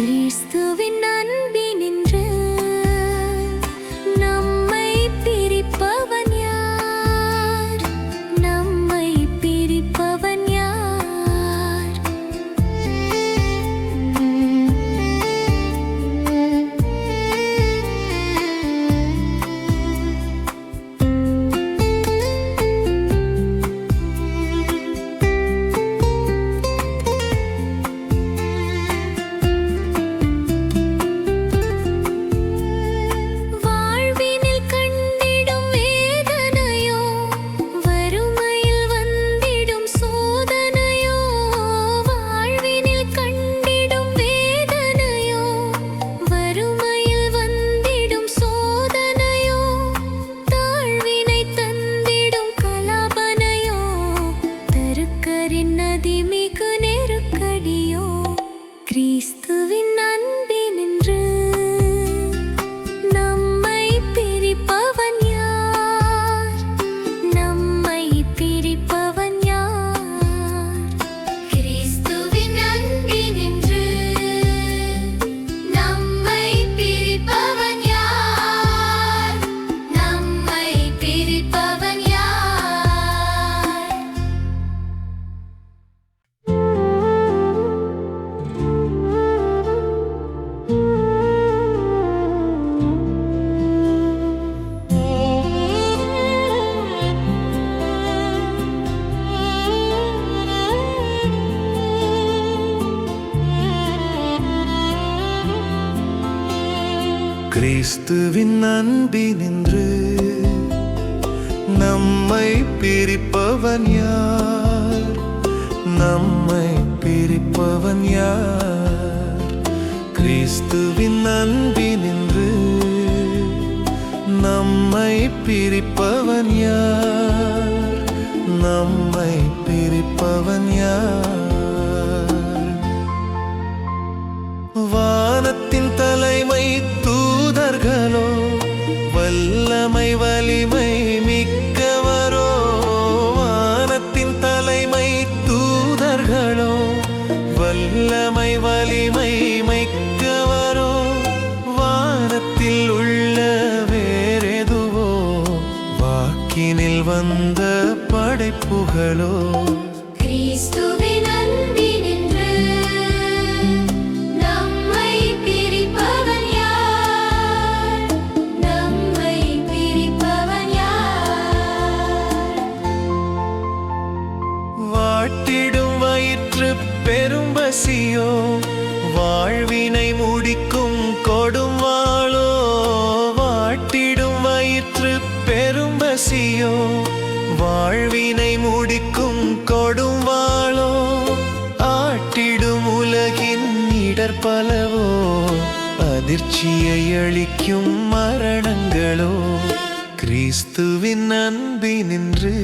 Cristo vino. கிறிஸ்துவின் அன்பினின்று நம்மை பிரிப்பவன் யார்? நம்மை பிரிப்பவன் யார்? கிறிஸ்துவின் அன்பினின்று நம்மை பிரிப்பவன் யார்? நம்மை பிரிப்பவன் யார்? வல்லமை வலிமை பலவோ அதிர்ச்சியை அளிக்கும் மரணங்களோ கிறிஸ்துவின் அன்பினின்று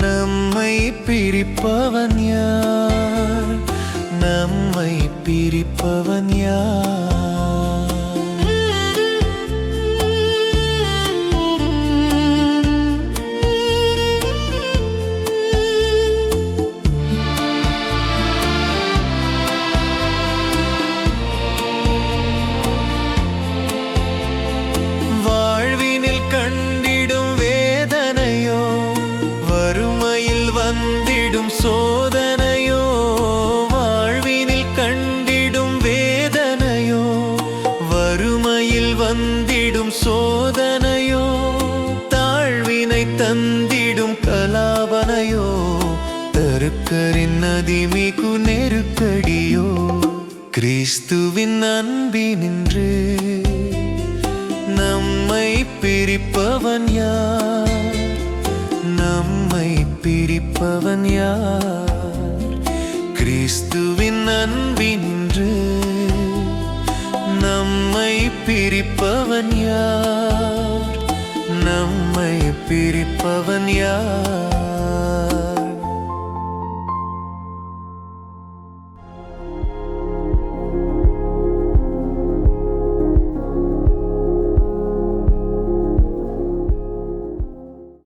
நம்மை பிரிப்பவன் யார்? நம்மை பிரிப்பவன் வந்திடும் சோதனையோ தாழ்வினை தந்திடும் கலாபனையோ தருக்கரின் நதிமிகு நெருக்கடியோ கிறிஸ்துவின் அன்பினின்று நம்மை பிரிப்பவன் யார்? நம்மை பிரிப்பவன் யார்? கிறிஸ்துவின் அன்பின் பிரிப்பவன் யார்? நம்மை பிரிப்பவன் யார்?